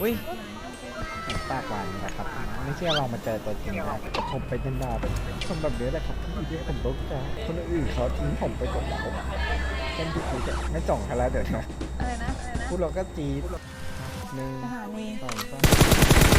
อุ้ยปากหวานนะครับ ไม่เชื่อลองมาเจอตัวจริงได้ผมไปนานๆเป็นคนแบบนี้แหละครับที่ที่ผมต้องการคนอื่นเขาทิ้งผมไปก่อนผมเช่นที่คุยจะไม่จ่องใครแล้วเดี๋ยวนะอะไรนะพูดเราก็จีดหนึ่งสถานีสองสาม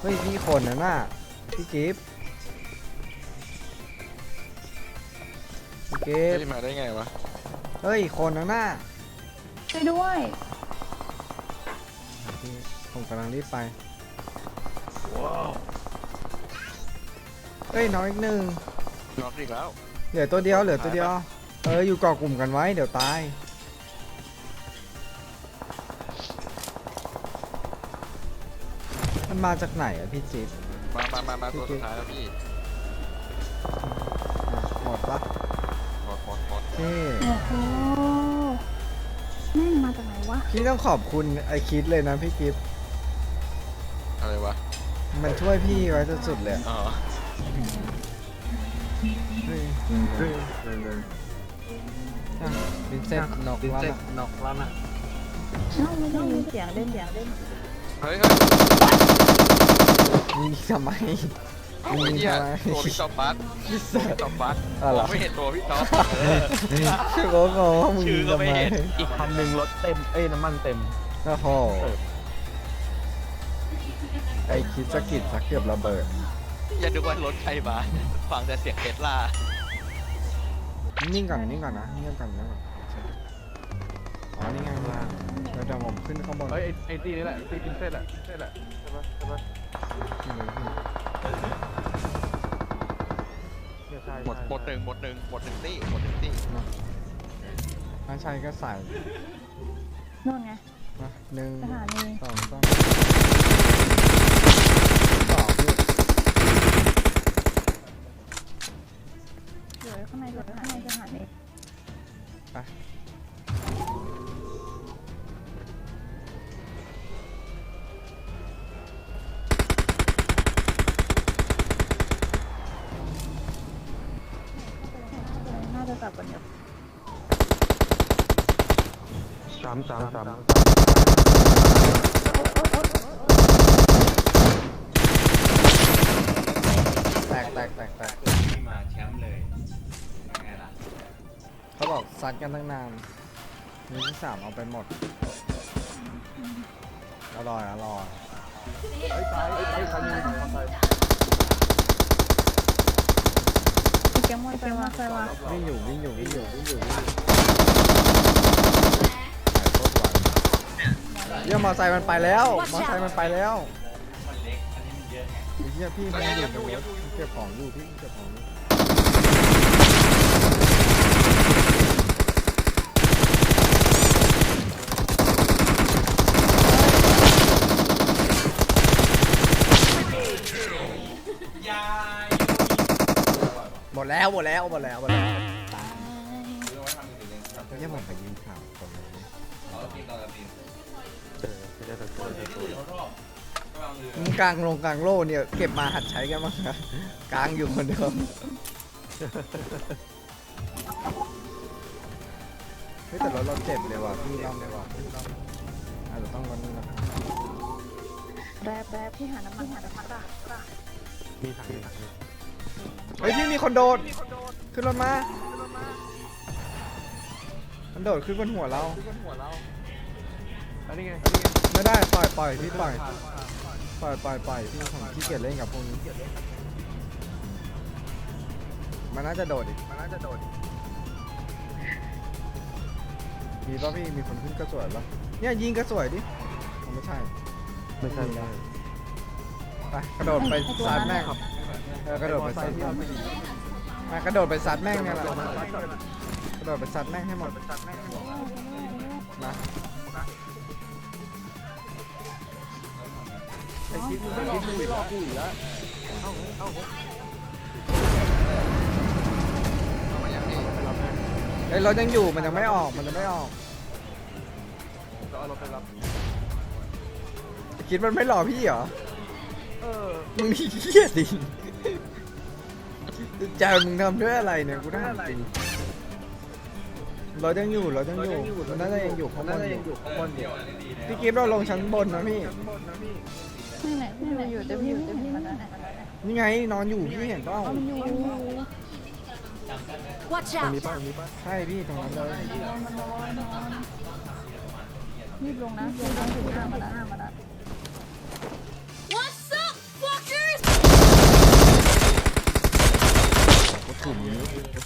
เฮ้ยพี่คนนะน่ะพี่กิฟต์พี่กิฟเฮ้ต์ยมาได้ไงวะ เฮ้ยคนนะน่ะช่วยด้วย พี่ผมกำลังรีบไปเฮ้ยน้อยอีกหนึ่งน็อกอีกแล้ว เหลือตัวเดียวเหลือตัวเดียว เอออยู่เกาะกลุ่มกันไว้เดี๋ยวตาย มันมาจากไหนอะพี่จิ๊บมามามามาตัวสุดท้ายแล้วพี่อะหมดปะหมดหมดหมดพี่โอ้โหแม่งมาจากไหนวะ พี่ต้องขอบคุณไอคิดเลยนะพี่กิฟต์อะไรวะ มันช่วยพี่ไว้สุดๆเลยอะอ๋อ เฮ้ยอะวินเซนต์นอกแล้วนะนอกแล้วนะเอ้าไม่ได้ยินเสียงเล่นเสียง เล่นเฮ้ยเฮ้ยยิงทำไมเอ้าไอ้เหี้ยทำไมตัวพี่ต๊อปบัสพี่เซพี่ต๊อปบัสอ๋อเหรอผมไม่เห็นตัวพี่ต๊อปชื่อโง่โง่มึงชื่อยิงก็ทำไม่ไมเห็นอีกคันหนึ่งรถเต็ม เอ้ยน้ำมันเต็ม โอ้โหไอคิดสะกิดสักเกือบระเบิด อย่าดูว่ารถใครมาฟังแต่เสียงเทสลานิ่งก่อนนิ่งก่อนนะนิ่งก่อนนิ่งก่อนอ๋อนี่ไงล่างเดี๋ยวเดี๋ยวผมขึ้นข้างบนเฮ้ยไอ้ไอ้ตีนี่แหละตีกินเส้นแหละเส้นแหละใช่ปะใช่ปะนี่เลยพี่เนี่ยใช่หมดหมดหนึ่งหมดหนึ่งหมดหนึ่งตี้หมดหนึ่งตี้ถ้าใช่ก็ใส่นู่นไงนะหนึ่งสถานี สองสาม กันตั้งนานมีที่สามเอาไปหมดอร่อยอร่อยไอ้ตายไอ้ไอ้คันหนึงคันตายอีกแกมอนไปมาไปมาวิ่งอยู่วิ่งอยู่วิ่งอยู่วิ่งอยู่วิ่งอยู่ถ่ายโคตรไวเยี่ยมอไซค์มันไปแล้ว มอไซค์มันไปแล้วเยี่ยพี่มันอยู่ในรถเก็บของอยู่พี่เก็บของอยู่หม ดแล้วหมดแล้วหมดแล้วหมดแล้วเยี่ยมผมไปยืนข่าวคนเลยเราตีตอนเราตีเออไม่ได้แต่ตัวแต่ตัวกลางลงกลางโล่เนี่ยเก็บมาหัดใช้กันบ้างนะกลางอยู่คนเดียวเฮ้ยแต่รถเราเจ็บเลยว่ะพี่รอบเลยว่ะพี่รอบอาจจะต้องรถนี้นะครับแรบแรบพี่หาน้ำมันหาน้ำมันป่ะป่ะมีถังมีถัง เฮ้ยพี่มีคนโดด ขึ้นรถมามันโดดขึ้นบนหัวเรา อันนี้ไงไม่ได้ปล่อยปล่อยพี่ปล่อยปล่อยปล่อยปล่อยพี่ผมขี้เกียจเล่นกับพวกนี้มันน่าจะโดดอีกมันน่าจะโดดอีกมีป่ะพี่มีคนขึ้นกระสวยป่ะเนี่ยยิงกระสวยดิอ๋อไม่ใช่ไม่ใช่ไม่ใช่ ไปกระโดดไปซ้ายแม่ง เออกระโดดไปซ้ายแม่งมากระโดดไปซัดแม่งเนี่ยแหละกระโดดไปซัดแม่งให้หมดมาไอ้คิดไอ้คิดมึงหลอกกูอีกแล้วเข้ามาอย่างนี้ไอ้ยรถยังอยู่มันยังไม่ออกมันยังไม่ออกก็เอารถไปรับคิดมันไม่หล่อพี่เหรอเออมึงนี่เหี้ยจริง ใจมึงทำด้วยอะไรเนี่ยกูถามจริงรถยังอยู่รถยังอยู่มันน่าจะยังอยู่ข้างบนอยู่ข้างบนอยู่พี่กิฟต์เราลงชั้นบนนะพี่นี่ไหนพี่ดูอยู่แต่พี่ไม่เห็นมันนะนี่ไงนอนอยู่พี่เห็นเปล่ามันอยู่ Watch ตรง out! นี้ป่ะตรงนี้ป่ะใช่พี่ตรงนั้นเลยมันนอนนอนรีบลงนะรีบลงถึงห้ามาละห้ามาละ กูถุ่ม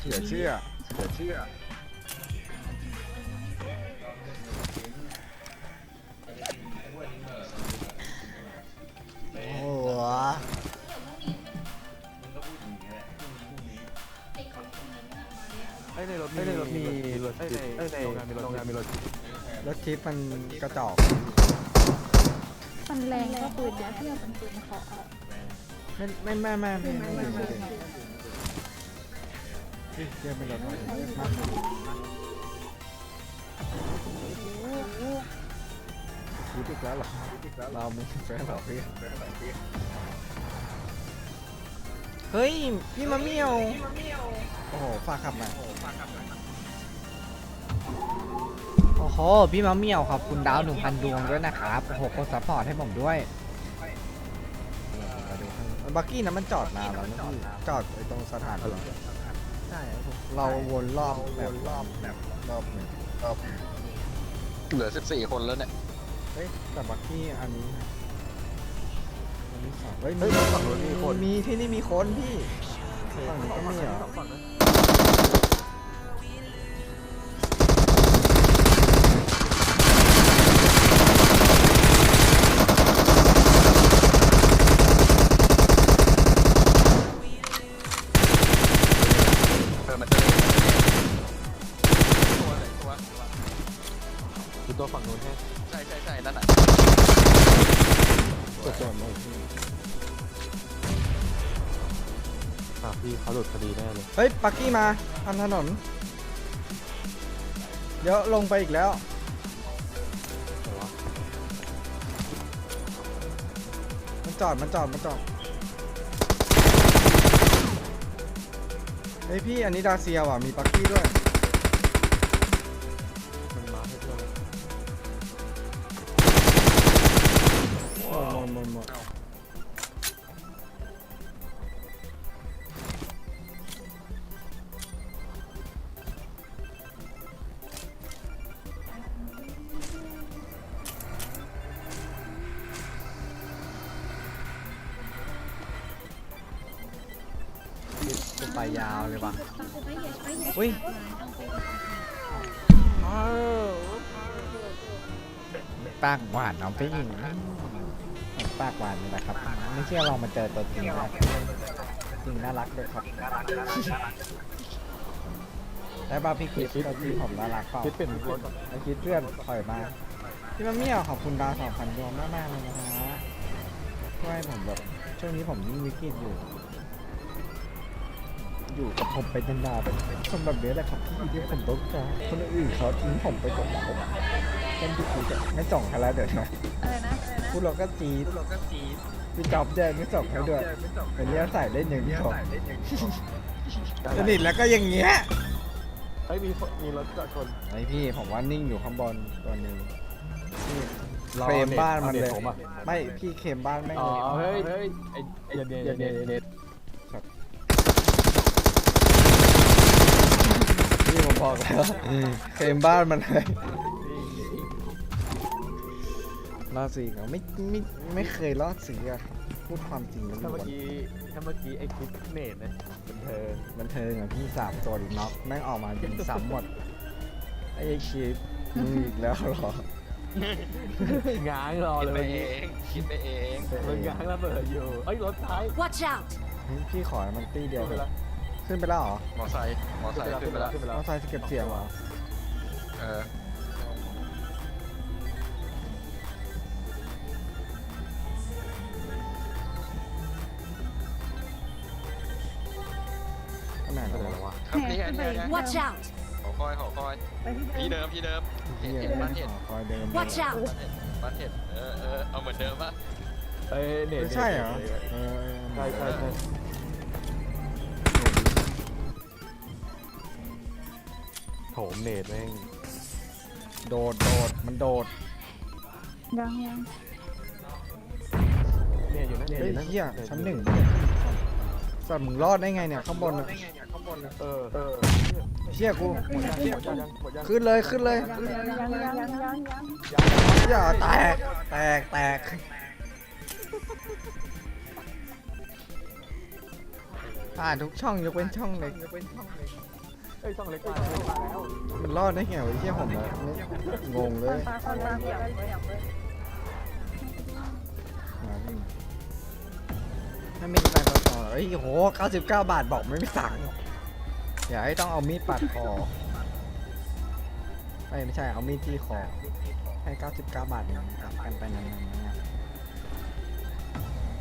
เสียเชื่อเสียเชื่อโอ้โหไอ้ในรถมีในรถมีรถไอ้ในไอ้ในโรงงานมีรถโรงงานมีรถรถทิปมันกระจอกมันแรงก็ปืนเนี้ยพี่เอาเป็นปืนเคาะเอาไม่ไม่ไม่ไม่ไม่ไม่ ไม่ไม่เรียกเป็นรถอะไรมากคิดอีกแล้วเหรอเราไม่แฟนหรอพี่เฮ้ย พี่มะเมี่ยว โอ้โหฝากขับหน่อยโอ้โห พี่มะเมี่ยวขอบคุณดาวหนึ่งพันดวงด้วยนะครับโอ้โหกดซัพพอร์ตให้ผมด้วยบักกี้นะมันจอดนานแล้วนะพี่จอดไอ้ตรงสถานที่ ใช่เราวนรอบแบบรอบแบบรอบหนึ่งรอบเหลือ 14 คนแล้วเนี่ย เฮ้ยแต่บักกี้อันนี้อันนี้สองเฮ้ยเฮ้ยฝั่งนู้นมีคน มีที่นี่มีคนพี่ฝั่งนี้ก็มีเหรอฝั่งนั้น คือตัวฝั่งนู้นแค่ใช่ใช่ใช่นั่นน่ะกดจอดลงพี่อะพี่เขาหลุดคดีแน่เลยเฮ้ย ปักกี้มาทำถนน เดี๋ยวลงไปอีกแล้ว แต่ว่ามันจอด มันจอด มันจอด เฮ้ยพี่อันนี้ดาเซียว่ะ มีปักกี้ด้วย จะไปยาวเลยว่ะอุ้ยปากหวานน้องพี่หญิงปากหวานนี่แหละครับ ไม่เชื่อลองมาเจอตัวจริงได้จริงน่ารักเลยครับได้ป่ะพี่คิดตัวจริงผมน่ารักเปล่าคิดเป็นรถไอคิดเพื่อนถอยมาพี่มะเมี่ยวขอบคุณดาวสองพันดวงมากๆเลยนะฮะช่วยให้ผมแบบช่วงนี้ผมยิ่งวิกฤตอยู่ อยู่กับผมไปนานๆแบบคนแบบนี้แหละครับที่ที่ผมต้องการคนอื่นเขาทิ้งผมไปก่อนผมเช่นพี่คิดอะไม่ส่งให้แล้วเดี๋ยวนะอะไรนะอะไรนะพูดเราก็จีดพี่จอบแจ้งไม่ส่งให้ด้วยเป็นเลี้ยใส่เล่นอย่างที่ผมสนิทแล้วก็อย่างเงี้ยเฮ้ยมีคนมีรถจอดชนไอพี่ผมว่านิ่งอยู่ข้างบนตัวหนึ่งพี่รเคลมบ้านมันอเลยผมอะไม่พี่เคลมบ้านแม่งอ๋อเลยเฮ้ยเฮ้ยไอ้ไอ้เน็ตเน็ตเน็ต พี่ผม บอกแล้วเคลมบ้านมันเลยรอดสีเขาไม่ไม่ไม่เคยรอดสีอะครับพูดความจริงล้ถ้าเมื่วอนกี้ถ้าเมื่อกี้ไอ้คลิปเน็ตนะบันเทิงๆบันเทิงอะพี่สามตัวอีกน็อกแม่งออกมายิงซ้ำหมดไอ้คิดมึงอีกแล้วเหรอง้างรอคิดเลยไปเมื่อเอกี้งคิดไปเอง มันง้างระเบิดอยู่ เอ้ยรถท้าย Watch out! พี่ขอให้มันตีเดียวไม่เถเป็นไรอะ ขึ้นไปแล้วเหรอมอไซค์มอไซขึ้นค์ไปขึ้แล้นวไปขึ้นไปแล้วแล้วเอาขึ้นไปแล้วทรายสเก็บเสียงเหรอเอออันไหนไปแล้วไหนวะแล้ววะครับนี่ไงนี่ไงนี่ไง Watch out! ขอคอยขอคอยไปที่ที่เดิมเดิมที่เดิมเฮียเห็นบ้านเห็นหอคอยเดิม Watch out! บ้านเห็นเออเออเอาเหมือนเดิมปะเอ้ยเน็ตไม่ใช่เหรอเออใช่ใช่ใช่ มเน็ตแม่งโดดโดดมันโดดยังยังเนี่ยอยู่นั่นเนี่ยเฮ้อยยู่นั่นเฮียชั้นหนึ่งสัตว์มึงรอดได้ไงเนี่ยข้างบนน่ะเออเออเฮียกูหมดยังหมดยังหมดยังขึ้นเลยขึ้นเลยยังยังยังยังยังยังอย่าแตกแตกแตกผ่านทุกช่องยกเว้นช่องเล็ก เอ้ยช่องเล็กมาแล้วมาแล้วมันรอดได้ไงวะเฮียผมเลยงงเลยปลาคนปลาอยากเลยอยากเลยมาดิถ้ามีแฟนก็ต่อเฮ้ยโห99 บาทบอกไม่มีตังค์อย่าให้ต้องเอามีดปัดคอเอ้ยไม่ใช่เอามีดที่คอให้ 99 บาทมันกลับกันไปนานๆนะ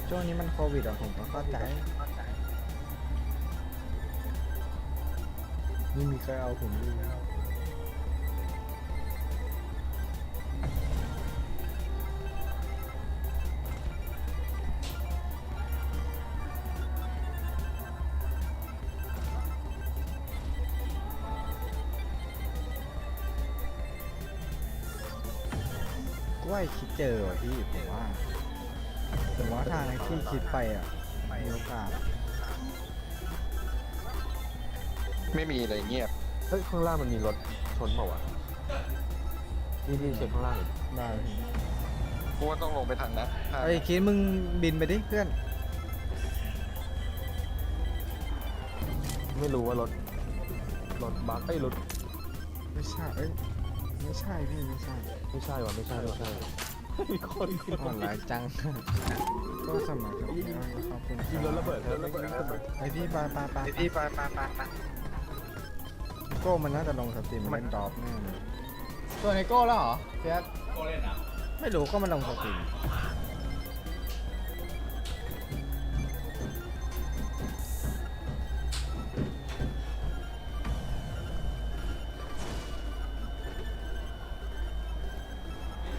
ช่วงนี้มันโควิดอะผมก็เข้าใจ ไม่มีใครเอาผมเลยกล้วยคิดเจอว่ะพี่ผมว่าผมว่าทางที่คิดไปอะมีโอกาส ไม่มีเลยเงียบ เฮ้ยข้างล่างมันมีรถชนเปล่าวะนี่นี่เช็คข้างล่างหน่อยได้พี่กูว่าต้องลงไปทางนั้นทางไอ้ยคิดมึงบินไปดิเพื่อน ไม่รู้ว่ารถรถบัสเอ้ยรถไม่ใช่เอ้ยไม่ใช่พี่ไม่ใช่ไม่ใช่ว่ะไม่ใช่ไม่ใช่มีคนขึ้นอ่อนไหลจัง ก็สมัยครับขอบคุณคยิงรถระเบิดคแล้วไม่ยิงระเบิด ไอพี่ไปไปไปพี่ไปไปไปไปโก้มันน่าจะลงสตรีมมันเล่นดรอปแน่เลยตัวในโก้แล้วเหรอเพียโก้เล่นอะไม่รู้ก็มันลงสตรีม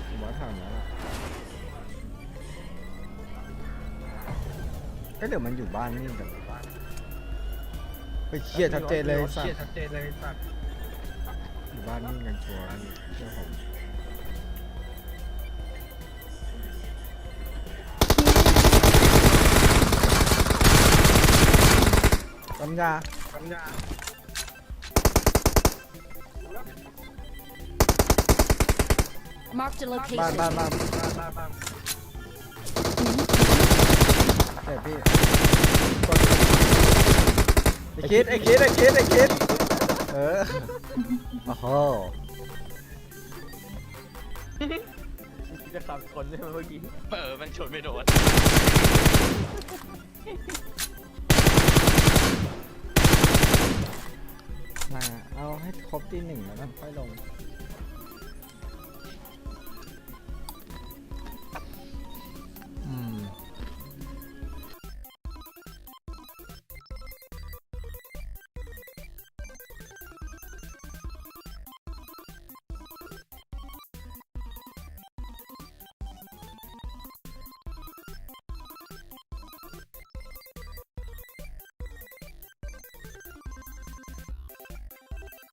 ผมว่าทางนั้นอะก็เดี๋ยวมันอยู่บ้านนี่กัน ไปเครียดชัดเจนเลยสัตว์อยู่บ้านนี่กันชัวร์พี่เชื่อผมปัญญา Marked a บ้านบ้าน location. บ้านเดี๋ยวพี่ไอ้ คิดไอ้คิดไอ้คิดไอ้คิดเออโอ้โหจะขับคนใช่ไหมเมื่อกี้เออแม่งชนไม่โดนมาเอาให้ครบที่หนึ่งแล้วกันค่อยลง